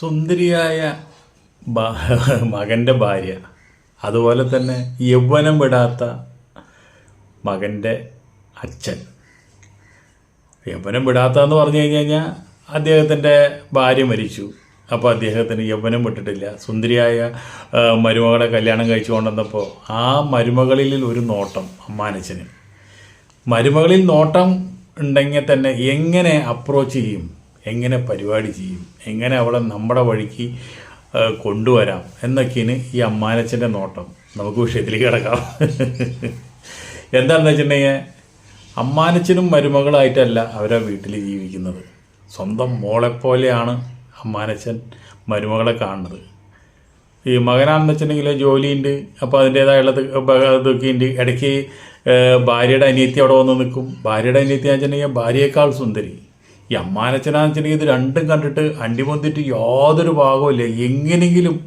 സുന്ദരിയായ മകന്റെ ഭാര്യ. അതുപോലെ തന്നെ യൗവനം വിടാത്ത മകന്റെ അച്ഛൻ. യൗവനം വിടാത്ത എന്ന് പറഞ്ഞു കഴിഞ്ഞ് കഴിഞ്ഞാൽ അദ്ദേഹത്തിന്റെ ഭാര്യ മരിച്ചു. അപ്പോൾ അദ്ദേഹത്തിന് യൗവനം വിട്ടിട്ടില്ല. സുന്ദരിയായ മരുമകളെ കല്യാണം കഴിച്ചു കൊണ്ടുവന്നപ്പോൾ ആ മരുമകളിൽ ഒരു നോട്ടം അമ്മാനച്ഛന്. മരുമകളിൽ നോട്ടം ഉണ്ടെങ്കിൽ തന്നെ എങ്ങനെ അപ്രോച്ച് ചെയ്യും? എങ്ങനെ പരിപാടി ചെയ്യും? എങ്ങനെ അവളെ നമ്മുടെ വഴിക്ക് കൊണ്ടുവരാം? എന്നൊക്കെയാണ് ഈ അമ്മാനച്ചന്റെ നോട്ടം. നമുക്ക് വിഷയത്തിലേക്ക് കിടക്കാം. എന്താണെന്ന് വെച്ചിട്ടുണ്ടെങ്കിൽ അമ്മാനച്ചനും മരുമകളായിട്ടല്ല അവരെ വീട്ടിൽ ജീവിക്കുന്നത്. സ്വന്തം മോളെപ്പോലെയാണ് അമ്മാനച്ചൻ മരുമകളെ കാണുന്നത്. ഈ മകനാണെന്ന് വെച്ചിട്ടുണ്ടെങ്കിൽ ജോലിയുണ്ട് അപ്പോൾ അതിന്റേതായുള്ള ഇതൊക്കെ ഉണ്ട്. ഇടയ്ക്ക് ഭാര്യയുടെ അനിയത്തി അവിടെ വന്ന് നിൽക്കും. ഭാര്യയുടെ അനിയത്തി എന്ന് വെച്ചിട്ടുണ്ടെങ്കിൽ ഭാര്യയേക്കാൾ സുന്ദരി. ഈ അമ്മാനച്ചനാച്ചനെ ഇത് രണ്ടും കണ്ടിട്ട് അണ്ടിമന്തിട്ട് യാതൊരു ഭാഗവുമില്ല എങ്ങനെയെങ്കിലും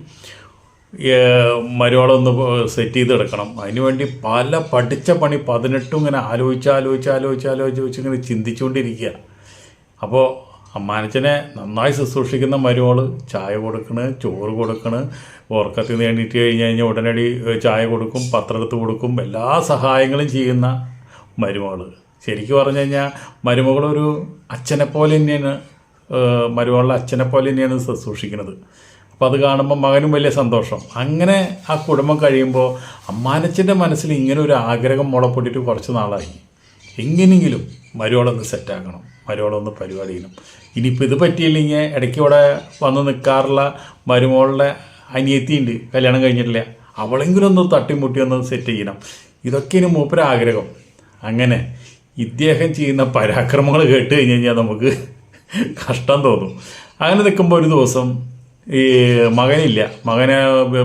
മരുവാളൊന്ന് സെറ്റ് ചെയ്ത് എടുക്കണം. അതിനുവേണ്ടി പല പഠിച്ച പണി പതിനെട്ടും ഇങ്ങനെ ആലോചിച്ച് ആലോചിച്ച് ആലോചിച്ച് ആലോചിച്ച് ഇങ്ങനെ ചിന്തിച്ചുകൊണ്ടിരിക്കുക അപ്പോൾ അമ്മാനച്ചനെ നന്നായി ശുശ്രൂഷിക്കുന്ന മരുമോൾ ചായ കൊടുക്കണ് ചോറ് കൊടുക്കണ് ഉറക്കത്തിൽ നിന്ന് എണീറ്റ് കഴിഞ്ഞ് കഴിഞ്ഞാൽ ഉടനടി ചായ കൊടുക്കും പത്രം എടുത്ത് കൊടുക്കും എല്ലാ സഹായങ്ങളും ചെയ്യുന്ന മരുമകൾ. ശരിക്കും പറഞ്ഞു കഴിഞ്ഞാൽ മരുമകളൊരു അച്ഛനെ പോലെ തന്നെയാണ് മരുമകളുടെ അച്ഛനെ പോലെ തന്നെയാണ് ശുശ്രൂഷിക്കുന്നത് അപ്പോൾ അത് കാണുമ്പോൾ മകനും വലിയ സന്തോഷം. അങ്ങനെ ആ കുടുംബം കഴിയുമ്പോൾ അമ്മാനച്ചന്റെ മനസ്സിൽ ഇങ്ങനെ ഒരു ആഗ്രഹം മുളപ്പൊട്ടിയിട്ട് കുറച്ച് നാളായി. എങ്ങനെയെങ്കിലും മരുവളൊന്ന് സെറ്റാക്കണം മരുവളൊന്ന് പരിപാടി ചെയ്യണം. ഇനിയിപ്പോൾ ഇത് പറ്റിയില്ലെങ്കിൽ ഇടയ്ക്ക് ഇവിടെ വന്ന് നിൽക്കാറുള്ള മരുമോളുടെ അനിയത്തിയുണ്ട് കല്യാണം കഴിഞ്ഞിട്ടില്ല. അവളെങ്കിലും ഒന്ന് തട്ടിമുട്ടി ഒന്ന് സെറ്റ് ചെയ്യണം. ഇതൊക്കെയാണ് മൂപ്പര ആഗ്രഹം അങ്ങനെ ഇദ്ദേഹം ചെയ്യുന്ന പരാക്രമങ്ങൾ കേട്ട് കഴിഞ്ഞ് കഴിഞ്ഞാൽ നമുക്ക് കഷ്ടം തോന്നും. അങ്ങനെ നിൽക്കുമ്പോൾ ഒരു ദിവസം ഈ മകനില്ല. മകന്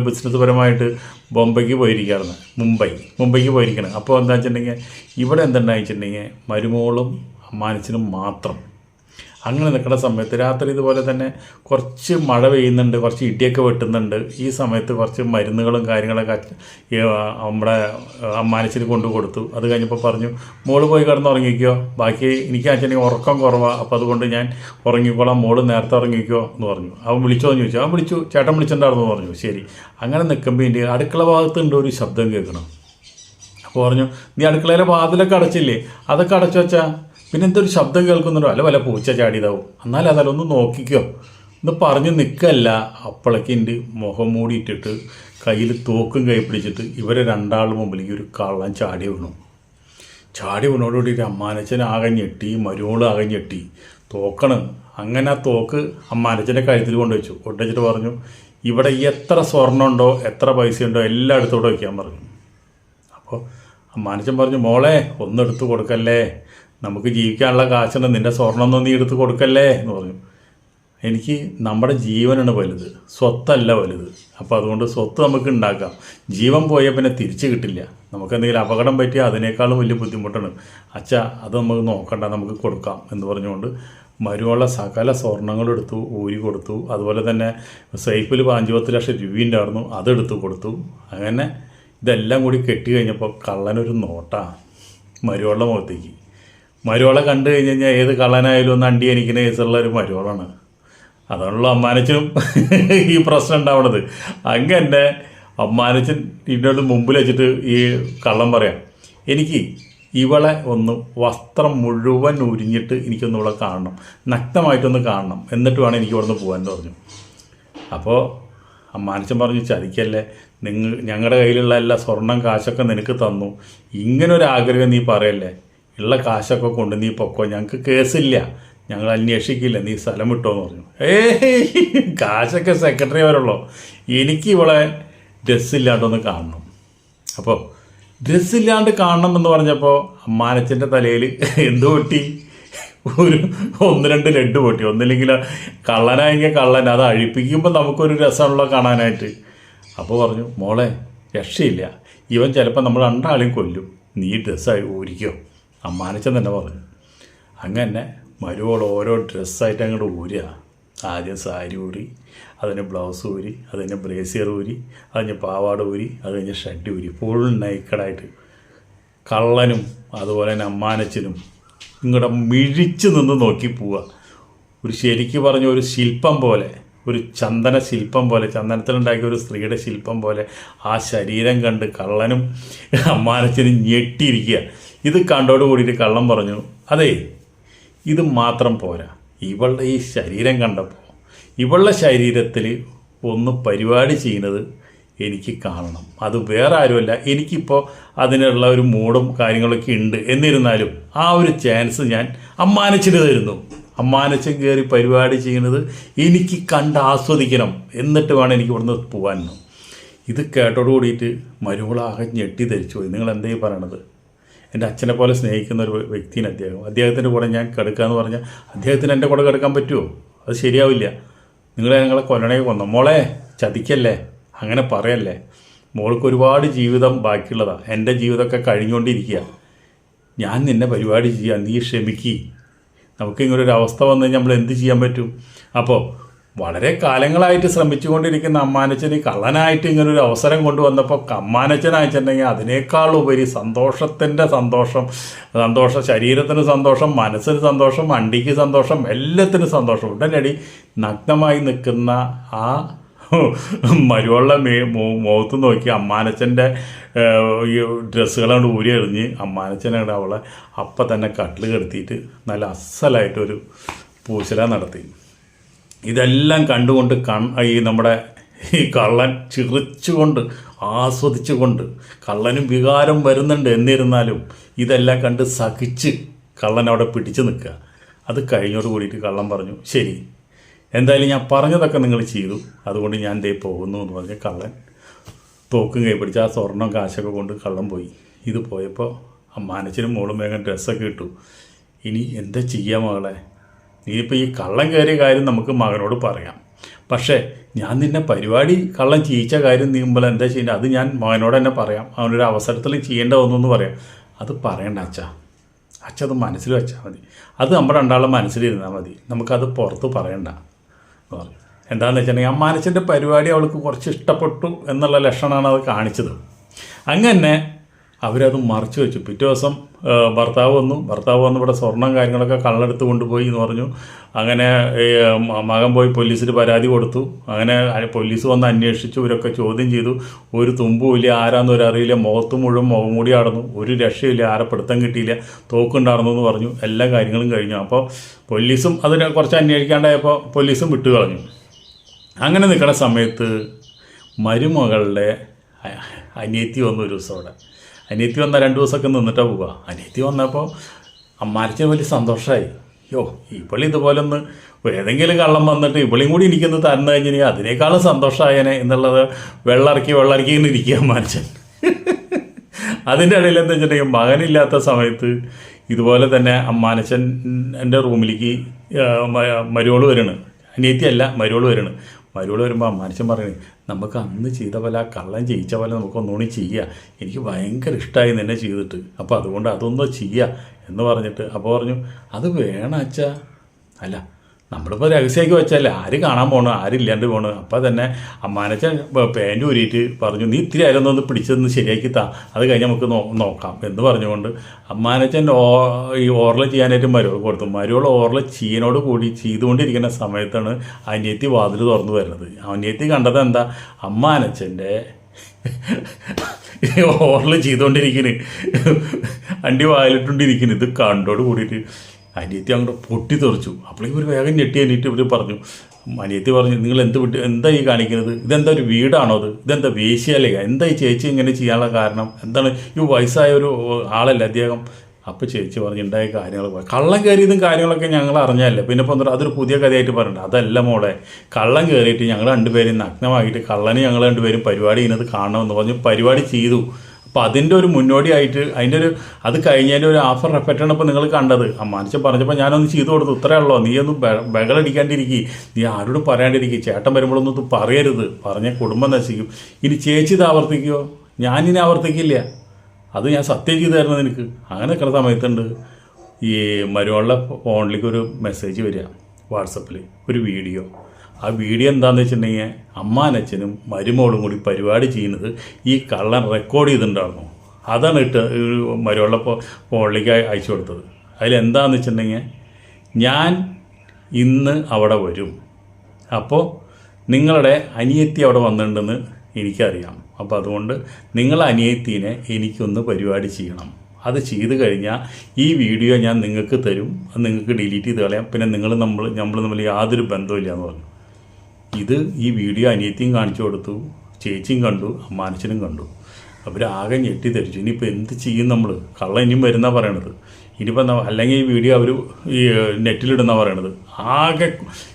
ബിസിനസ് പരമായിട്ട് ബോംബെക്ക് പോയിരിക്കുകയാണ് മുംബൈ. മുംബൈക്ക് പോയിരിക്കണം. അപ്പോൾ എന്താ വെച്ചിട്ടുണ്ടെങ്കിൽ ഇവിടെ എന്താണെന്ന് വെച്ചിട്ടുണ്ടെങ്കിൽ മരുമോളും അമ്മാനച്ചനും മാത്രം അങ്ങനെ നിൽക്കുന്ന സമയത്ത് രാത്രി ഇതുപോലെ തന്നെ കുറച്ച് മഴ പെയ്യുന്നുണ്ട് കുറച്ച് ഇടിയൊക്കെ വെട്ടുന്നുണ്ട്. ഈ സമയത്ത് കുറച്ച് മരുന്നുകളും കാര്യങ്ങളൊക്കെ നമ്മുടെ അമ്മാനച്ചിന് കൊണ്ടു കൊടുത്തു. അത് കഴിഞ്ഞപ്പോൾ പറഞ്ഞു മോൾ പോയി കിടന്നുറങ്ങിക്കോ ബാക്കി എനിക്ക് അച്ഛനെ ഉറക്കം കുറവാണ് അപ്പോൾ അതുകൊണ്ട് ഞാൻ ഉറങ്ങിക്കോളാം. മോൾ നേരത്തെ ഉറങ്ങിക്കോ എന്ന് പറഞ്ഞു. അവൻ വിളിച്ചോ എന്ന് ചോദിച്ചു. അവൻ വിളിച്ചു. ചേട്ടൻ വിളിച്ചിട്ടുണ്ടായിരുന്നു പറഞ്ഞു. ശരി. അങ്ങനെ നിൽക്കുമ്പോൾ എന്റെ അടുക്കള ഭാഗത്തുണ്ട് ഒരു ശബ്ദം കേൾക്കണം. അപ്പോൾ പറഞ്ഞു നീ അടുക്കളയിലെ വാതിലൊക്കെ അടച്ചില്ലേ? അതൊക്കെ അടച്ചു വെച്ചാ പിന്നെ എന്തൊരു ശബ്ദം കേൾക്കുന്നുണ്ടോ? അല്ല വല്ല പൂച്ച ചാടിയതാവും. എന്നാൽ അതല്ല ഒന്ന് നോക്കിക്കോ. ഒന്ന് പറഞ്ഞ് നിൽക്കല്ല. അപ്പോഴേക്ക് എന്റെ മുഖം മൂടിയിട്ടിട്ട് കയ്യിൽ തോക്കും കൈ പിടിച്ചിട്ട് ഇവരെ രണ്ടാളും മുമ്പിലേക്ക് ഒരു കള്ളൻ ചാടി വീണു. ചാടി വീണോടുകൂടി അമ്മാനച്ചൻ ആകെ ഞെട്ടി മരുമോൾ ആകെ തോക്കണ്. അങ്ങനെ ആ തോക്ക് അമ്മാനച്ചന്റെ കഴുത്തിൽ കൊണ്ടുവച്ചു. കൊണ്ടുവച്ചിട്ട് പറഞ്ഞു ഇവിടെ എത്ര സ്വർണമുണ്ടോ എത്ര പൈസയുണ്ടോ എല്ലാം എടുത്തോടെ വയ്ക്കാൻ പറഞ്ഞു. അപ്പോൾ അമ്മാനച്ചൻ പറഞ്ഞു മോളെ ഒന്നെടുത്ത് കൊടുക്കല്ലേ? നമുക്ക് ജീവിക്കാനുള്ള കാശുണ്ട് നിന്റെ സ്വർണമൊന്നും നീ എടുത്ത് കൊടുക്കല്ലേ എന്ന് പറഞ്ഞു. എനിക്ക് നമ്മുടെ ജീവനാണ് വലുത് സ്വത്തല്ല വലുത്. അപ്പോൾ അതുകൊണ്ട് സ്വത്ത് നമുക്ക് ഉണ്ടാക്കാം. ജീവൻ പോയാൽ പിന്നെ തിരിച്ചു കിട്ടില്ല. നമുക്ക് എന്തെങ്കിലും അപകടം പറ്റിയാൽ അതിനേക്കാളും വലിയ ബുദ്ധിമുട്ടാണ്. അച്ഛ അത് നമുക്ക് നോക്കണ്ട നമുക്ക് കൊടുക്കാം എന്ന് പറഞ്ഞുകൊണ്ട് മരുവുള്ള സകല സ്വർണങ്ങളും എടുത്തു ഊരി കൊടുത്തു. അതുപോലെ തന്നെ സേഫിൽ പാഞ്ചുപത്ത് ലക്ഷം രൂപീന്റെ ആയിരുന്നു അതെടുത്തു കൊടുത്തു. അങ്ങനെ ഇതെല്ലാം കൂടി കെട്ടി കഴിഞ്ഞപ്പോൾ കള്ളനൊരു നോട്ടാ മരുവുള്ള മുഖത്തേക്ക്. മരുവളെ കണ്ടു കഴിഞ്ഞ് കഴിഞ്ഞാൽ ഏത് കള്ളനായാലും ഒന്ന് അണ്ടി എനിക്കുന്ന കേസുള്ള ഒരു മരുവളാണ്. അതുകൊണ്ടുള്ള അമ്മാനച്ചനും ഈ പ്രശ്നം ഉണ്ടാവണത്. അങ്ങനെ അമ്മാനച്ചൻ ഇതിനോട് മുമ്പിൽ വെച്ചിട്ട് ഈ കള്ളം പറയാം. എനിക്ക് ഇവളെ ഒന്ന് വസ്ത്രം മുഴുവൻ ഉരിഞ്ഞിട്ട് എനിക്കൊന്ന് ഇവളെ കാണണം. നഗ്നമായിട്ടൊന്ന് കാണണം. എന്നിട്ട് വേണം എനിക്ക് ഇവിടുന്ന് പോകാൻ പറഞ്ഞു. അപ്പോൾ അമ്മാനച്ചൻ പറഞ്ഞു ചതിക്കല്ലേ. നിങ്ങൾ ഞങ്ങളുടെ കയ്യിലുള്ള എല്ലാ സ്വർണം കാശൊക്കെ നിനക്ക് തന്നു. ഇങ്ങനൊരു ആഗ്രഹം നീ പറയല്ലേ. ഉള്ള കാശൊക്കെ കൊണ്ട് നീ പൊക്കോ? ഞങ്ങൾക്ക് കേസില്ല. ഞങ്ങൾ അന്വേഷിക്കില്ല. നീ സ്ഥലം വിട്ടോ എന്ന് പറഞ്ഞു. ഏയ് കാശൊക്കെ സെക്രട്ടറി വരുള്ളൂ എനിക്ക് ഇവളെ ഡ്രസ്സില്ലാണ്ടൊന്ന് കാണണം. അപ്പോൾ ഡ്രസ്സില്ലാണ്ട് കാണണം എന്ന് പറഞ്ഞപ്പോൾ അമ്മാനച്ചന്റെ തലയിൽ എന്ത് പൊട്ടി? ഒരു ഒന്ന് രണ്ട് ലഡ് പൊട്ടി. ഒന്നില്ലെങ്കിൽ കള്ളനായെങ്കിൽ കള്ളൻ. അത് അഴിപ്പിക്കുമ്പോൾ നമുക്കൊരു രസമുള്ള കാണാനായിട്ട്. അപ്പോൾ പറഞ്ഞു മോളെ രക്ഷയില്ല. ഇവൻ ചിലപ്പോൾ നമ്മൾ രണ്ടാളെയും കൊല്ലും. നീ ഡ്രസ്സായി ഊരിക്കോ. അമ്മാനച്ചൻ തന്നെ പറഞ്ഞു അങ്ങനെ മരുവോൾ ഓരോ ഡ്രസ്സായിട്ട് അങ്ങോട്ട് ഊരുക ആദ്യം സാരി ഊരി അതിന് ബ്ലൗസ് ഊരി അതിന് ബ്രേസിയർ ഊരി അതിന് പാവാട ഊരി അത് കഴിഞ്ഞ് ഷഡ് ഊരി. ഫുൾ നൈക്കഡായിട്ട് കള്ളനും അതുപോലെ തന്നെ അമ്മാനച്ചനും ഇങ്ങോട്ട് മിഴിച്ച് നിന്ന് നോക്കി പോവുക ഒരു ശരിക്ക് പറഞ്ഞ ഒരു ശില്പം പോലെ ഒരു ചന്ദന ശില്പം പോലെ ചന്ദനത്തിലുണ്ടാക്കിയ ഒരു സ്ത്രീയുടെ ശില്പം പോലെ ആ ശരീരം കണ്ട് കള്ളനും അമ്മാനച്ചനും ഞെട്ടിയിരിക്കുക ഇത് കണ്ടോട് കൂടിയിട്ട് കള്ളൻ പറഞ്ഞു. അതെ ഇത് മാത്രം പോരാ. ഇവളുടെ ഈ ശരീരം കണ്ടപ്പോൾ ഇവളുടെ ശരീരത്തിൽ ഒന്ന് പരിപാടി ചെയ്യുന്നത് എനിക്ക് കാണണം. അത് വേറെ ആരുമല്ല. എനിക്കിപ്പോൾ അതിനുള്ള ഒരു മൂടും കാര്യങ്ങളൊക്കെ ഉണ്ട്. എന്നിരുന്നാലും ആ ഒരു ചാൻസ് ഞാൻ അമ്മാനച്ചിന് തരുന്നു. അമ്മാനച്ചൻ കയറി പരിപാടി ചെയ്യുന്നത് എനിക്ക് കണ്ട് ആസ്വദിക്കണം. എന്നിട്ട് വേണം എനിക്ക് ഇവിടുന്ന് പോകാനും ഇത് കേട്ടോട് കൂടിയിട്ട് മരുമകളാകെ ഞെട്ടി ധരിച്ചു നിങ്ങൾ എന്തേ പറയണത്? എന്റെ അച്ഛനെ പോലെ സ്നേഹിക്കുന്ന ഒരു വ്യക്തിയാണ് അദ്ദേഹം. അദ്ദേഹത്തിന്റെ കൂടെ ഞാൻ കിടക്കാന്ന് പറഞ്ഞാൽ അദ്ദേഹത്തിന് എന്റെ കൂടെ കിടക്കാൻ പറ്റുമോ? അത് ശരിയാവില്ല. നിങ്ങൾ ഞങ്ങളെ കൊല്ലണേ കൊന്നു. മോളെ ചതിക്കല്ലേ? അങ്ങനെ പറയല്ലേ? മോൾക്ക് ഒരുപാട് ജീവിതം ബാക്കിയുള്ളതാണ് എന്റെ ജീവിതമൊക്കെ കഴിഞ്ഞുകൊണ്ടിരിക്കുക. ഞാൻ നിന്നെ പരിപാടി ചെയ്യുക നീ ക്ഷമിക്കുക നമുക്ക് ഇങ്ങനെ ഒരു അവസ്ഥ വന്നു കഴിഞ്ഞാൽ നമ്മൾ എന്ത് ചെയ്യാൻ പറ്റും? അപ്പോൾ വളരെ കാലങ്ങളായിട്ട് ശ്രമിച്ചുകൊണ്ടിരിക്കുന്ന അമ്മാനച്ചന് കള്ളനായിട്ട് ഇങ്ങനെ ഒരു അവസരം കൊണ്ടുവന്നപ്പോൾ അമ്മാനച്ചനായിട്ടുണ്ടെങ്കിൽ അതിനേക്കാൾ ഉപരി സന്തോഷത്തിന്റെ സന്തോഷം സന്തോഷം ശരീരത്തിന് സന്തോഷം മനസ്സിന് സന്തോഷം വണ്ടിക്ക് സന്തോഷം എല്ലാത്തിനും സന്തോഷം. ഉടനടി നഗ്നമായി നിൽക്കുന്ന ആ മരുവള്ള മോ- മുഖത്ത് നോക്കി അമ്മാനച്ചന്റെ ഈ ഡ്രസ്സുകളാണ് ഊരി എറിഞ്ഞ് അമ്മാനച്ചനാണ് അവളെ അപ്പം തന്നെ കട്ടിൽ കിടത്തിയിട്ട് നല്ല അസലായിട്ടൊരു പൂശല നടത്തി. ഇതെല്ലാം കണ്ടുകൊണ്ട് കൺ ഈ നമ്മുടെ ഈ കള്ളൻ ചിറിച്ചുകൊണ്ട് ആസ്വദിച്ചുകൊണ്ട് കള്ളനും വികാരം വരുന്നുണ്ട് എന്നിരുന്നാലും ഇതെല്ലാം കണ്ട് സഹിച്ച് കള്ളൻ അവിടെ പിടിച്ചു നിൽക്കുക. അത് കഴിഞ്ഞോട് കൂടിയിട്ട് കള്ളൻ പറഞ്ഞു ശരി എന്തായാലും ഞാൻ പറഞ്ഞതൊക്കെ നിങ്ങൾ ചെയ്തു. അതുകൊണ്ട് ഞാൻ ദേ പോകുന്നു എന്ന് പറഞ്ഞ കള്ളൻ തോക്കും കൈ പിടിച്ച് ആ സ്വർണം കാശൊക്കെ കൊണ്ട് കള്ളം പോയി. ഇത് പോയപ്പോൾ അമ്മാനച്ചനും മോളും വേഗം ഡ്രസ്സൊക്കെ ഇട്ടു. ഇനി എന്താ ചെയ്യാം മകളെ? നീയിപ്പോൾ ഈ കള്ളം കയറിയ കാര്യം നമുക്ക് മകനോട് പറയാം. പക്ഷേ ഞാൻ നിന്നെ പരിപാടി കള്ളം ചെയ്യിച്ച കാര്യം നീങ്ങുമ്പോൾ എന്താ ചെയ്യേണ്ടത്? അത് ഞാൻ മകനോട് തന്നെ പറയാം. അവനൊരു അവസരത്തിൽ ചെയ്യേണ്ട ഒന്നെന്ന് പറയാം. അത് പറയണ്ട അച്ഛ. അച്ഛ അത് മനസ്സിൽ വെച്ചാൽ മതി. അത് നമ്മുടെ രണ്ടാളുടെ മനസ്സിലിരുന്നാൽ മതി. നമുക്കത് പുറത്ത് പറയണ്ട. എന്ന് പറഞ്ഞു എന്താണെന്ന് വെച്ചിട്ടുണ്ടെങ്കിൽ ആ മനസ്സിന്റെ പരിപാടി അവൾക്ക് കുറച്ച് ഇഷ്ടപ്പെട്ടു എന്നുള്ള ലക്ഷണമാണ് അത് കാണിച്ചത്. അങ്ങനെ അവരത് മറച്ചു വെച്ചു. പിറ്റേ ദിവസം ഭർത്താവ് വന്നു. ഭർത്താവ് വന്ന് ഇവിടെ സ്വർണം കാര്യങ്ങളൊക്കെ കള്ളെടുത്ത് കൊണ്ടുപോയി എന്ന് പറഞ്ഞു. അങ്ങനെ മകൻ പോയി പോലീസിൽ പരാതി കൊടുത്തു. അങ്ങനെ പോലീസ് വന്ന് അന്വേഷിച്ചു. ഇവരൊക്കെ ചോദ്യം ചെയ്തു. ഒരു തുമ്പുമില്ല ആരാന്ന് ഒരു അറിയില്ല മുഖത്ത് മുഴുവൻ മുഖം മൂടി ആടുന്നു. ഒരു രക്ഷയില്ല ആരെ പിടുത്തം കിട്ടിയില്ല. തോക്കുണ്ടായിരുന്നു എന്ന് പറഞ്ഞു. എല്ലാ കാര്യങ്ങളും കഴിഞ്ഞു. അപ്പോൾ പോലീസും അതിനെ കുറച്ച് അന്വേഷിക്കാണ്ടായപ്പോൾ പോലീസും വിട്ടു കളഞ്ഞു അങ്ങനെ നിൽക്കുന്ന സമയത്ത് മരുമകളുടെ അനിയത്തി വന്നു ഒരു ദിവസം അവിടെ. അനിയത്തി വന്ന രണ്ട് ദിവസമൊക്കെ നിന്നിട്ടാണ് പോവുക അനിയത്തി വന്നപ്പോൾ അമ്മാരച്ചന് വലിയ സന്തോഷമായി യോ ഇവളി ഇതുപോലെ ഒന്ന് ഏതെങ്കിലും കള്ളം വന്നിട്ട് ഇവളിയും കൂടി എനിക്കൊന്ന് തന്നു കഴിഞ്ഞാൽ അതിനേക്കാളും സന്തോഷമായനെ എന്നുള്ളത് വെള്ളറക്കി വെള്ളറക്കി എന്ന് ഇരിക്കുക അമ്മാരച്ചൻ അതിന്റെ ഇടയിൽ എന്താ വെച്ചിട്ടുണ്ടെങ്കിൽ മകനില്ലാത്ത സമയത്ത് ഇതുപോലെ തന്നെ അമ്മാനച്ചൻ എന്റെ റൂമിലേക്ക് മരുവോൾ വരണം. അനിയത്തിയല്ല മരുവോൾ വരണം. മരുവോൾ വരുമ്പോൾ മനുഷ്യൻ പറയണേ നമുക്ക് അന്ന് ചെയ്ത പോലെ ആ കള്ളൻ ജയിച്ച പോലെ നമുക്ക് ഒന്നുകൂടി ചെയ്യുക എനിക്ക് ഭയങ്കര ഇഷ്ടമായി നിന്നെ ചെയ്തിട്ട്. അപ്പോൾ അതുകൊണ്ട് അതൊന്നും ചെയ്യുക എന്ന് പറഞ്ഞിട്ട് അപ്പോൾ പറഞ്ഞു അത് വേണം അച്ഛാ. അല്ല നമ്മളിപ്പോൾ രഹസ്യമാക്കി വെച്ചാൽ ആര് കാണാൻ പോണു? ആരില്ലാണ്ട് പോണു? അപ്പോൾ തന്നെ അമ്മാനച്ച പാന്റ് ഊരിയിട്ട് പറഞ്ഞു നീ ഇത്തിരി ആയിരുന്നു ഒന്ന് പിടിച്ചൊന്ന് ശരിയാക്കി താ. അത് കഴിഞ്ഞ് നമുക്ക് നോക്കാം. എന്ന് പറഞ്ഞുകൊണ്ട് അമ്മാനച്ചൻ ഈ ഓർല ചെയ്യാനായിട്ട് മരുവ് കൊടുത്തു. മരുവൾ ഓർല ചീനോട് കൂടി ചെയ്തുകൊണ്ടിരിക്കുന്ന സമയത്താണ് അനിയത്തി വാതിൽ തുറന്നു വരുന്നത്. അനിയത്തി കണ്ടത് എന്താ? അമ്മാനച്ചന്റെ ഓർല ചെയ്തുകൊണ്ടിരിക്കുന്നു അണ്ടി വായിലിട്ടുകൊണ്ടിരിക്കുന്നു ഇത് കണ്ടോട് കൂടിയിട്ട് അനിയത്തി അങ്ങോട്ട് പൊട്ടി തെറിച്ചു അപ്പോഴേക്കും ഒരു വേഗം ഞെട്ടി എന്നിട്ട് ഇവർ പറഞ്ഞു അനിയത്തി പറഞ്ഞു നിങ്ങൾ എന്ത് വിട്ട് എന്താ ഈ കാണിക്കുന്നത്? ഇതെന്താ ഒരു വീടാണോ അത്? ഇതെന്താ വേശ്യാലയ എന്താ ഈ ചേച്ചി ഇങ്ങനെ ചെയ്യാനുള്ള കാരണം? എന്താണ് ഈ വയസ്സായ ഒരു ആളല്ലേ അദ്ദേഹം? അപ്പോൾ ചേച്ചി പറഞ്ഞു ഉണ്ടായ കാര്യങ്ങൾ കള്ളം കയറിയതും കാര്യങ്ങളൊക്കെ ഞങ്ങൾ അറിഞ്ഞല്ലേ പിന്നെ ഇപ്പം അതൊരു പുതിയ കഥയായിട്ട് പറഞ്ഞിട്ട് അതല്ല മോളെ കള്ളം കയറിയിട്ട് ഞങ്ങൾ രണ്ടുപേരും നഗ്നമായിട്ട് കള്ളന് ഞങ്ങൾ രണ്ടുപേരും പരിപാടി ചെയ്യുന്നത് കാണണമെന്ന് പറഞ്ഞു. പരിപാടി ചെയ്തു. അപ്പോൾ അതിന്റെ ഒരു മുന്നോടിയായിട്ട് അതിന്റെ ഒരു അത് കഴിഞ്ഞതിന്റെ ഒരു ആഫർ എഫക്റ്റാണ് ഇപ്പോൾ നിങ്ങൾ കണ്ടത്. അമ്മാനിച്ച പറഞ്ഞപ്പോൾ ഞാനൊന്ന് ചെയ്തു കൊടുത്തു. ഇത്രയേ ഉള്ളൂ. നീ ഒന്ന് ബഹളടിക്കാണ്ടിരിക്കുക നീ ആരോടും പറയാണ്ടിരിക്കുക ചേട്ടൻ വരുമ്പോഴൊന്നും പറയരുത്. പറഞ്ഞ കുടുംബം നശിക്കും. ഇനി ചേച്ചി ഇത് ആവർത്തിക്കുമോ ഞാനിനി ആവർത്തിക്കില്ല. അത് ഞാൻ സത്യം ചെയ്തു നിനക്ക്. അങ്ങനെ നിൽക്കുന്ന സമയത്തുണ്ട്. ഈ മരുവളുടെ ഫോണിലേക്ക് ഒരു മെസ്സേജ് വരിക. വാട്സപ്പിൽ ഒരു വീഡിയോ ആ വീഡിയോ എന്താണെന്ന് വെച്ചിട്ടുണ്ടെങ്കിൽ അമ്മാനച്ഛനും മരുമോളും കൂടി പരിപാടി ചെയ്യുന്നത് ഈ കള്ളൻ റെക്കോർഡ് ചെയ്തിട്ടുണ്ടായിരുന്നു. അതാണ് ഇട്ട് മരുവള്ള ഫോണിലേക്ക് അയച്ചു കൊടുത്തത്. അതിലെന്താണെന്ന് വെച്ചിട്ടുണ്ടെങ്കിൽ ഞാൻ ഇന്ന് അവിടെ വരും. അപ്പോൾ നിങ്ങളുടെ അനിയത്തി അവിടെ വന്നിട്ടുണ്ടെന്ന് എനിക്കറിയാം. അപ്പോൾ അതുകൊണ്ട് നിങ്ങളെ അനിയത്തിനെ എനിക്കൊന്ന് പരിപാടി ചെയ്യണം. അത് ചെയ്ത് കഴിഞ്ഞാൽ ഈ വീഡിയോ ഞാൻ നിങ്ങൾക്ക് തരും. അത് നിങ്ങൾക്ക് ഡിലീറ്റ് ചെയ്ത് കളയാം. പിന്നെ നിങ്ങൾ നമ്മൾ നമ്മൾ തമ്മിൽ യാതൊരു ബന്ധമില്ല എന്ന് പറഞ്ഞു. ഇത് ഈ വീഡിയോ അനിയത്തിയും കാണിച്ചു കൊടുത്തു ചേച്ചിയും കണ്ടു അമ്മാനച്ചനും കണ്ടു. അവരാകെ ധരിച്ചു ഇനിയിപ്പോൾ എന്ത് ചെയ്യും നമ്മൾ കള്ള ഇനിയും വരുന്ന പറയണത്? ഇനിയിപ്പോൾ അല്ലെങ്കിൽ ഈ വീഡിയോ അവർ ഈ നെറ്റിലിടുന്ന പറയണത്? ആകെ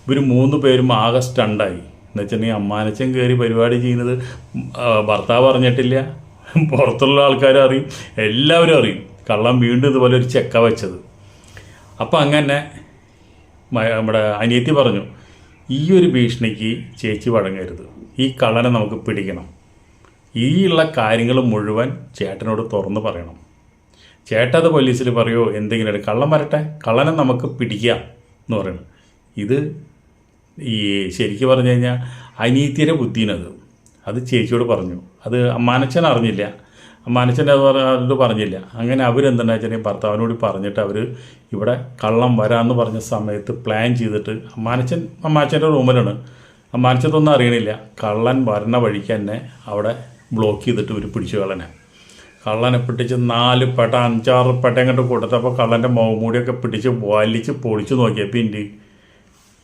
ഇവർ മൂന്ന് പേരും ആകെ സ്റ്റണ്ടായി. എന്ന് വെച്ചിട്ടുണ്ടെങ്കിൽ അമ്മാനച്ചൻ കയറി പരിപാടി ചെയ്യുന്നത് ഭർത്താവ് അറിഞ്ഞിട്ടില്ല. പുറത്തുള്ള ആൾക്കാർ അറിയും. എല്ലാവരും അറിയും. കള്ളം വീണ്ടും ഇതുപോലെ ഒരു ചെക്ക വെച്ചത്. അപ്പം അങ്ങനെ നമ്മുടെ അനിയത്തി പറഞ്ഞു ഈ ഒരു ഭീഷണിക്ക് ചേച്ചി വഴങ്ങരുത്. ഈ കള്ളനെ നമുക്ക് പിടിക്കണം. ഈ ഉള്ള കാര്യങ്ങൾ മുഴുവൻ ചേട്ടനോട് തുറന്നു പറയണം. ചേട്ടത് പോലീസിൽ പറയുമോ എന്തെങ്കിലും കള്ളം വരട്ടെ കള്ളനെ നമുക്ക് പിടിക്കാം എന്ന് പറയുന്നു ഇത് ഈ ശരിക്കും പറഞ്ഞു കഴിഞ്ഞാൽ അനീതിയുടെ ബുദ്ധിനത് അത് ചേച്ചിയോട് പറഞ്ഞു. അത് അമ്മാനച്ചൻ അറിഞ്ഞില്ല. അമ്മാനച്ചൻ അത് പറ- പറഞ്ഞില്ല. അങ്ങനെ അവരെന്താണെന്ന് വെച്ചാൽ ഭർത്താവിനോട് പറഞ്ഞിട്ട് അവർ ഇവിടെ കള്ളം വരാമെന്ന് പറഞ്ഞ സമയത്ത് പ്ലാൻ ചെയ്തിട്ട് അമ്മാനച്ചൻ അമ്മാച്ചന്റെ റൂമിലാണ്. അമ്മാനച്ചതൊന്നും അറിയണില്ല. കള്ളൻ വരണ വഴിക്ക് തന്നെ അവിടെ ബ്ലോക്ക് ചെയ്തിട്ട് ഇവർ പിടിച്ചു കള്ളനെ. കള്ളനെ പിടിച്ച് നാല് പെട്ട അഞ്ചാറ് പെട്ട അങ്ങോട്ട് കൊടുത്തപ്പോൾ കള്ളന്റെ മുഖമൂടിയൊക്കെ പിടിച്ച് വലിച്ച് പൊളിച്ച് നോക്കിയപ്പോൾ ഇന്റെ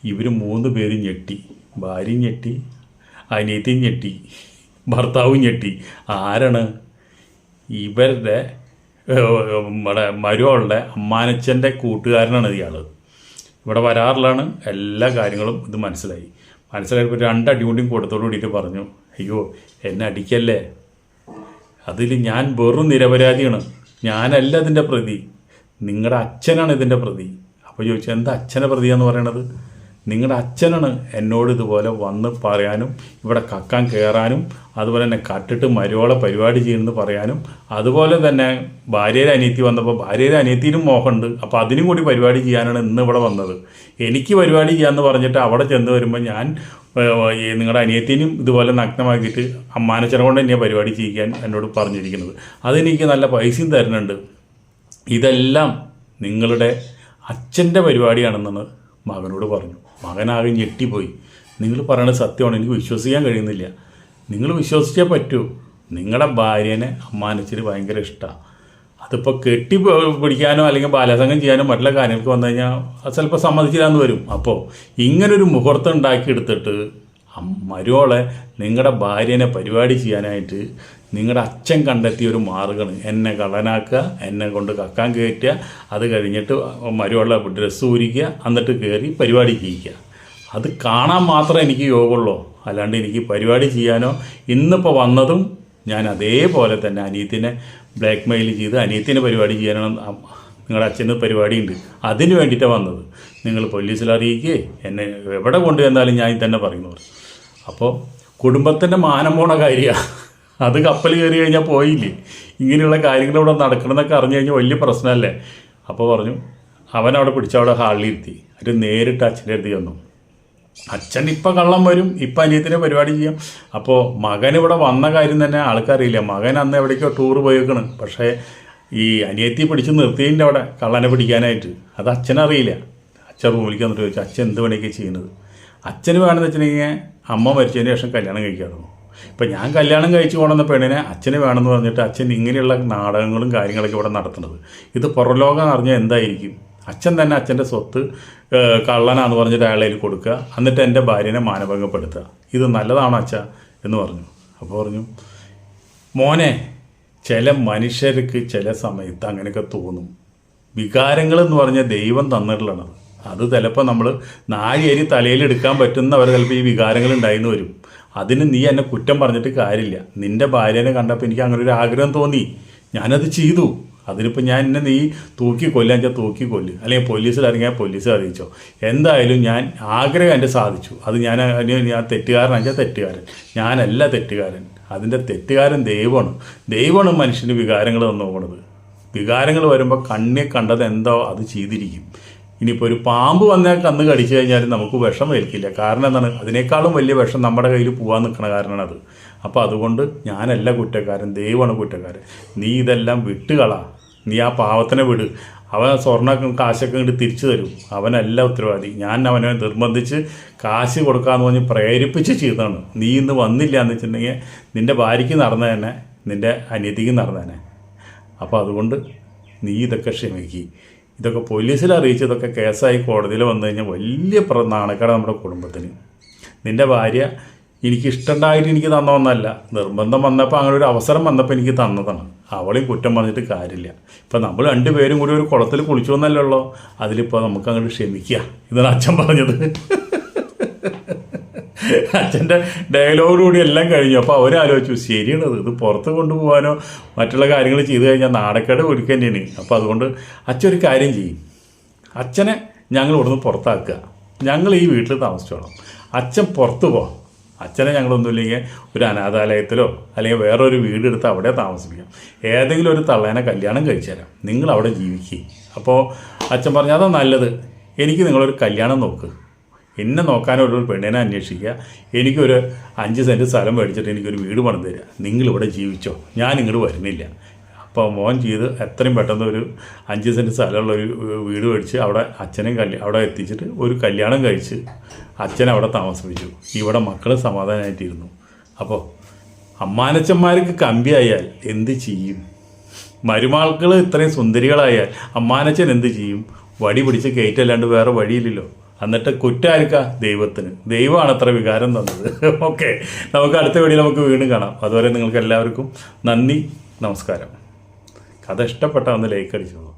ഇവർ മൂന്ന് പേര് ഞെട്ടി. ഭാര്യയും ഞെട്ടി അനിയത്തിയും ഞെട്ടി ഭർത്താവും ഞെട്ടി. ആരാണ്? ഇവരുടെ നമ്മുടെ മരുവളുടെ അമ്മാനച്ചന്റെ കൂട്ടുകാരനാണ് ഇയാൾ ഇവിടെ വരാറിലാണ് എല്ലാ കാര്യങ്ങളും ഇത് മനസ്സിലായി. മനസ്സിലായപ്പോൾ രണ്ട് കൊണ്ടും കൊടുത്തോടു കൂടിയിട്ട് പറഞ്ഞു അയ്യോ എന്നെ അടിക്കല്ലേ? അതിൽ ഞാൻ വെറും നിരപരാധിയാണ്. ഞാനല്ല ഇതിന്റെ പ്രതി. നിങ്ങളുടെ അച്ഛനാണ് ഇതിന്റെ പ്രതി. അപ്പോൾ ചോദിച്ചു എന്താ അച്ഛനെ പ്രതിയാന്ന് പറയണത്? നിങ്ങളുടെ അച്ഛനാണ് എന്നോട് ഇതുപോലെ വന്ന് പറയാനും ഇവിടെ കക്കാൻ കയറാനും അതുപോലെ തന്നെ കട്ടിട്ട് മരുവോളെ പരിപാടി ചെയ്യുന്നത് പറയാനും അതുപോലെ തന്നെ ഭാര്യയുടെ അനിയത്തി വന്നപ്പോൾ ഭാര്യയുടെ അനിയത്തിനും മോഹമുണ്ട്. അപ്പോൾ അതിനും കൂടി പരിപാടി ചെയ്യാനാണ് ഇന്ന് ഇവിടെ വന്നത്. എനിക്ക് പരിപാടി ചെയ്യാമെന്ന് പറഞ്ഞിട്ട് അവിടെ ചെന്ന് വരുമ്പോൾ ഞാൻ നിങ്ങളുടെ അനിയത്തിനും ഇതുപോലെ നഗ്നമാക്കിയിട്ട് അമ്മാനച്ചനെ കൊണ്ട് തന്നെയാണ് പരിപാടി ചെയ്യിക്കാൻ എന്നോട് പറഞ്ഞിരിക്കുന്നത്. അതെനിക്ക് നല്ല പൈസയും തരുന്നുണ്ട്. ഇതെല്ലാം നിങ്ങളുടെ അച്ഛന്റെ പരിപാടിയാണെന്നാണ് മകനോട് പറഞ്ഞു. മകനാകെ ഞെട്ടിപ്പോയി. നിങ്ങൾ പറയണത് സത്യമാണ്? എനിക്ക് വിശ്വസിക്കാൻ കഴിയുന്നില്ല. നിങ്ങൾ വിശ്വസിച്ചേ പറ്റൂ. നിങ്ങളുടെ ഭാര്യനെ അമ്മാനച്ചിന് ഭയങ്കര ഇഷ്ടമാണ് അതിപ്പോൾ കെട്ടി പിടിക്കാനോ അല്ലെങ്കിൽ ബാലസംഗം ചെയ്യാനോ മറ്റുള്ള കാര്യങ്ങൾക്ക് വന്നു കഴിഞ്ഞാൽ ചിലപ്പോൾ സമ്മതിച്ചില്ലാന്ന് വരും. അപ്പോൾ ഇങ്ങനൊരു മുഹൂർത്തം ഉണ്ടാക്കിയെടുത്തിട്ട് മരുവോളെ നിങ്ങളുടെ ഭാര്യനെ പരിപാടി ചെയ്യാനായിട്ട് നിങ്ങളുടെ അച്ഛൻ കണ്ടെത്തിയ ഒരു മാർഗമാണ് എന്നെ കള്ളനാക്കുക എന്നെ കൊണ്ട് കക്കാൻ കയറ്റുക അത് കഴിഞ്ഞിട്ട് മരുവോളെ ഡ്രസ്സ് ഊരിക്കുക എന്നിട്ട് കയറി പരിപാടി ചെയ്യിക്കുക. അത് കാണാൻ മാത്രമേ എനിക്ക് യോഗമുള്ളൂ. അല്ലാണ്ട് എനിക്ക് പരിപാടി ചെയ്യാനോ ഇന്നിപ്പോൾ വന്നതും ഞാൻ അതേപോലെ തന്നെ അനിയത്തിനെ ബ്ലാക്ക് മെയിൽ ചെയ്ത് അനിയത്തിനെ പരിപാടി ചെയ്യാനാണ് നിങ്ങളുടെ അച്ഛന് പരിപാടിയുണ്ട്. അതിന് വേണ്ടിയിട്ടാണ് വന്നത്. നിങ്ങൾ പോലീസിൽ അറിയിക്കേ എന്നെ എവിടെ കൊണ്ടുവന്നാലും ഞാൻ തന്നെ പറയുന്നു അപ്പോൾ കുടുംബത്തിന്റെ മാനം പോണ കാര്യമാണ് അത് കപ്പൽ കയറി കഴിഞ്ഞാൽ പോയില്ലേ? ഇങ്ങനെയുള്ള കാര്യങ്ങൾ ഇവിടെ നടക്കണമെന്നൊക്കെ അറിഞ്ഞു കഴിഞ്ഞാൽ വലിയ പ്രശ്നമല്ലേ അപ്പോൾ പറഞ്ഞു അവൻ അവിടെ പിടിച്ച അവിടെ ഹാളിലിരുത്തി അത് നേരിട്ട് അച്ഛന്റെ അടുത്ത് ചെന്നു. അച്ഛൻ ഇപ്പം കള്ളം വരും ഇപ്പം അനിയത്തിനെ പരിപാടി ചെയ്യാം. അപ്പോൾ മകൻ ഇവിടെ വന്ന കാര്യം തന്നെ ആൾക്കറിയില്ല മകൻ അന്ന് എവിടേക്കോ ടൂർ പോയേക്കണ്. പക്ഷേ ഈ അനിയത്തി പിടിച്ച് നിർത്തിയതിന്റെ അവിടെ കള്ളനെ പിടിക്കാനായിട്ട്. അത് അച്ഛനറിയില്ല. അച്ഛൻ റൂമിലേക്ക് വന്നിട്ട് ചോദിച്ചു അച്ഛൻ എന്ത് പണിയൊക്കെ ചെയ്യുന്നത്? അച്ഛന് വേണമെന്ന് വെച്ചിട്ടുണ്ടെങ്കിൽ അമ്മ മരിച്ചതിന് ശേഷം കല്യാണം കഴിക്കാറുള്ളൂ ഇപ്പം ഞാൻ കല്യാണം കഴിച്ചു കൊണ്ടുവന്ന പെണ്ണിനെ അച്ഛന് വേണമെന്ന് പറഞ്ഞിട്ട് അച്ഛൻ ഇങ്ങനെയുള്ള നാടകങ്ങളും കാര്യങ്ങളൊക്കെ ഇവിടെ നടത്തുന്നത്. ഇത് പുറലോകം അറിഞ്ഞാൽ എന്തായിരിക്കും? അച്ഛൻ തന്നെ അച്ഛന്റെ സ്വത്ത് കള്ളനാന്ന് പറഞ്ഞിട്ട് അയാളെ കൊടുക്കുക. എന്നിട്ട് എന്റെ ഭാര്യനെ മാനഭംഗപ്പെടുത്തുക. ഇത് നല്ലതാണോ അച്ഛ എന്ന് പറഞ്ഞു. അപ്പോൾ പറഞ്ഞു മോനെ ചില മനുഷ്യർക്ക് ചില സമയത്ത് അങ്ങനെയൊക്കെ തോന്നും. വികാരങ്ങൾ എന്ന് പറഞ്ഞാൽ ദൈവം തന്നിട്ടുള്ളത് അത് ചിലപ്പോൾ നമ്മൾ നാഴി അരി തലയിൽ തലയിലെടുക്കാൻ പറ്റുന്നവർ ചിലപ്പോൾ ഈ വികാരങ്ങൾ ഉണ്ടായിരുന്നു വരും. അതിന് നീ എന്നെ കുറ്റം പറഞ്ഞിട്ട് കാര്യമില്ല. നിന്റെ ഭാര്യനെ കണ്ടപ്പോൾ എനിക്ക് അങ്ങനെ ഒരു ആഗ്രഹം തോന്നി. ഞാനത് ചെയ്തു. അതിനിപ്പോൾ ഞാൻ എന്നെ നീ തൂക്കി കൊല്ലാൻ വെച്ചാൽ തൂക്കി കൊല്ല്. അല്ലെങ്കിൽ പോലീസിൽ ഇറങ്ങിയാൽ പോലീസ് അറിയിച്ചോ. എന്തായാലും ഞാൻ ആഗ്രഹം എന്റെ സാധിച്ചു. അത് ഞാൻ ഞാൻ തെറ്റുകാരനാച്ചാൽ തെറ്റുകാരൻ. ഞാനല്ല തെറ്റുകാരൻ. അതിന്റെ തെറ്റുകാരൻ ദൈവമാണ്. ദൈവമാണ് മനുഷ്യന് വികാരങ്ങൾ തന്നു നോക്കണത് വികാരങ്ങൾ വരുമ്പോൾ കണ്ണിൽ കണ്ടത് എന്തോ? അത് ചെയ്തിരിക്കും. ഇനിയിപ്പോൾ ഒരു പാമ്പ് വന്ന കന്ന് കടിച്ചു കഴിഞ്ഞാൽ നമുക്ക് വിഷം ഏൽക്കില്ല കാരണം എന്താണ്? അതിനേക്കാളും വലിയ വിഷം നമ്മുടെ കയ്യിൽ പോകാൻ നിൽക്കുന്ന കാരണമാണ് അത് അപ്പോൾ അതുകൊണ്ട് ഞാനല്ല കുറ്റക്കാരൻ ദൈവമാണ് കുറ്റക്കാരൻ. നീ ഇതെല്ലാം വിട്ടുകളാ. നീ ആ പാവത്തിനെ വിട്. അവൻ സ്വർണ കാശൊക്കെ ഇങ്ങോട്ട് തിരിച്ചു തരും. അവനല്ല ഉത്തരവാദി. ഞാൻ അവനെ നിർബന്ധിച്ച് കാശ് കൊടുക്കാമെന്ന് പറഞ്ഞ് പ്രേരിപ്പിച്ച് ചെയ്തതാണ്. നീ ഇന്ന് വന്നില്ല എന്ന് വെച്ചിട്ടുണ്ടെങ്കിൽ നിന്റെ ഭാര്യയ്ക്ക് നടന്ന തന്നെ നിന്റെ അനിയത്തിക്ക് നടന്ന തന്നെ. അപ്പോൾ അതുകൊണ്ട് നീ ഇതൊക്കെ ക്ഷമിക്കുക ഇതൊക്കെ പോലീസിൽ അറിയിച്ച് ഇതൊക്കെ കേസായി കോടതിയിൽ വന്നു കഴിഞ്ഞാൽ വലിയ നാണക്കേട് നമ്മുടെ കുടുംബത്തിന്. നിന്റെ ഭാര്യ എനിക്ക് ഇഷ്ടമുണ്ടായിട്ട് എനിക്ക് തന്നതൊന്നല്ല നിർബന്ധം വന്നപ്പോൾ അങ്ങനെ ഒരു അവസരം വന്നപ്പോൾ എനിക്ക് തന്നതാണ്. അവളെയും കുറ്റം പറഞ്ഞിട്ട് കാര്യമില്ല. ഇപ്പം നമ്മൾ രണ്ടുപേരും കൂടി ഒരു കുളത്തിൽ കുളിച്ചു വന്നല്ലോ അതിലിപ്പോൾ നമുക്ക് അങ്ങോട്ട് ക്ഷമിക്കുക. ഇതാണ് അച്ഛൻ പറഞ്ഞത്. അച്ഛന്റെ ഡയലോഗോടുകൂടി എല്ലാം കഴിഞ്ഞു. അപ്പോൾ അവരാലോചിച്ചു ശരിയാണ് ഇത്. പുറത്ത് കൊണ്ടുപോകാനോ മറ്റുള്ള കാര്യങ്ങൾ ചെയ്തു കഴിഞ്ഞാൽ നാടക്കേട് തന്നെയാണ് അപ്പോൾ അതുകൊണ്ട് അച്ഛൻ ഒരു കാര്യം ചെയ്യും. അച്ഛനെ ഞങ്ങൾ ഇവിടുന്ന് പുറത്താക്കുക. ഞങ്ങൾ ഈ വീട്ടിൽ താമസിച്ചോളാം. അച്ഛൻ പുറത്ത് പോകാം അച്ഛനെ ഞങ്ങളൊന്നുമില്ലെങ്കിൽ ഒരു അനാഥാലയത്തിലോ അല്ലെങ്കിൽ വേറൊരു വീടെടുത്ത് അവിടെ താമസിപ്പിക്കാം. ഏതെങ്കിലും ഒരു തള്ളേനെ കല്യാണം കഴിച്ചു തരാം നിങ്ങൾ അവിടെ ജീവിക്കുക അപ്പോൾ അച്ഛൻ പറഞ്ഞു അതാ നല്ലത്. എനിക്ക് നിങ്ങളൊരു കല്യാണം നോക്ക്. എന്നെ നോക്കാനുള്ള ഒരു പെണ്ണിനെ അന്വേഷിക്കുക. എനിക്കൊരു അഞ്ച് സെന്റ് സ്ഥലം മേടിച്ചിട്ട് എനിക്കൊരു വീട് പണം തരിക നിങ്ങളിവിടെ ജീവിച്ചോ? ഞാൻ ഇങ്ങോട്ട് വരുന്നില്ല. അപ്പോൾ മോൻ ചെയ്ത് എത്രയും പെട്ടെന്ന് ഒരു അഞ്ച് സെന്റ് സ്ഥലമുള്ള ഒരു വീട് മേടിച്ച് അവിടെ അച്ഛനെയും കല്യാ അവിടെ എത്തിച്ചിട്ട് ഒരു കല്യാണം കഴിച്ച് അച്ഛൻ അവിടെ താമസിപ്പിച്ചു. ഇവിടെ മക്കൾ സമാധാനമായിട്ടിരുന്നു അപ്പോൾ അമ്മാനച്ചന്മാർക്ക് കമ്പിയായാൽ എന്ത് ചെയ്യും? മരുമാൾക്കൾ ഇത്രയും സുന്ദരികളായാൽ അമ്മാനച്ചൻ എന്ത് ചെയ്യും? വടി പിടിച്ച് കയറ്റല്ലാണ്ട് വേറെ വഴിയില്ലല്ലോ. എന്നിട്ട് കുറ്റാരിക്ക ദൈവത്തിന്. ദൈവമാണ് അത്ര വികാരം തന്നത്. ഓക്കെ നമുക്ക് അടുത്ത വീഡിയോ നമുക്ക് വീണ്ടും കാണാം. അതുവരെ നിങ്ങൾക്ക് എല്ലാവർക്കും നന്ദി നമസ്കാരം. കഥ ഇഷ്ടപ്പെട്ട ഒന്ന് ലൈക്ക് അടിച്ചോളൂ